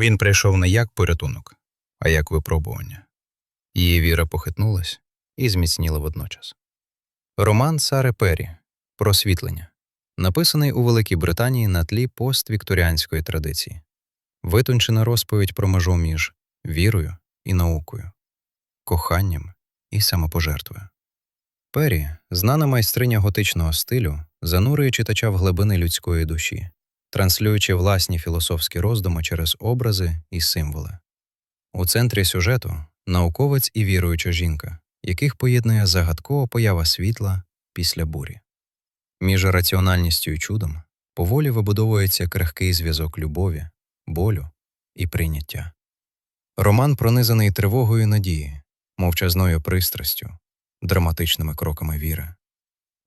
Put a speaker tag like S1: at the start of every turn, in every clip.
S1: Він прийшов не як порятунок, а як випробування. Її віра похитнулась і зміцніла водночас. Роман Сари Пері Просвітлення написаний у Великій Британії на тлі поствікторіанської традиції, витончена розповідь про межу між вірою і наукою, коханням і самопожертвою. Пері, знана майстриня готичного стилю, занурює читача в глибини людської душі, транслюючи власні філософські роздуми через образи і символи. У центрі сюжету науковець і віруюча жінка, яких поєднує загадкова поява світла після бурі. Між раціональністю і чудом поволі вибудовується крихкий зв'язок любові, болю і прийняття. Роман пронизаний тривогою надії, мовчазною пристрастю, драматичними кроками віри.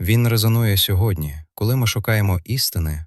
S1: Він резонує сьогодні, коли ми шукаємо істини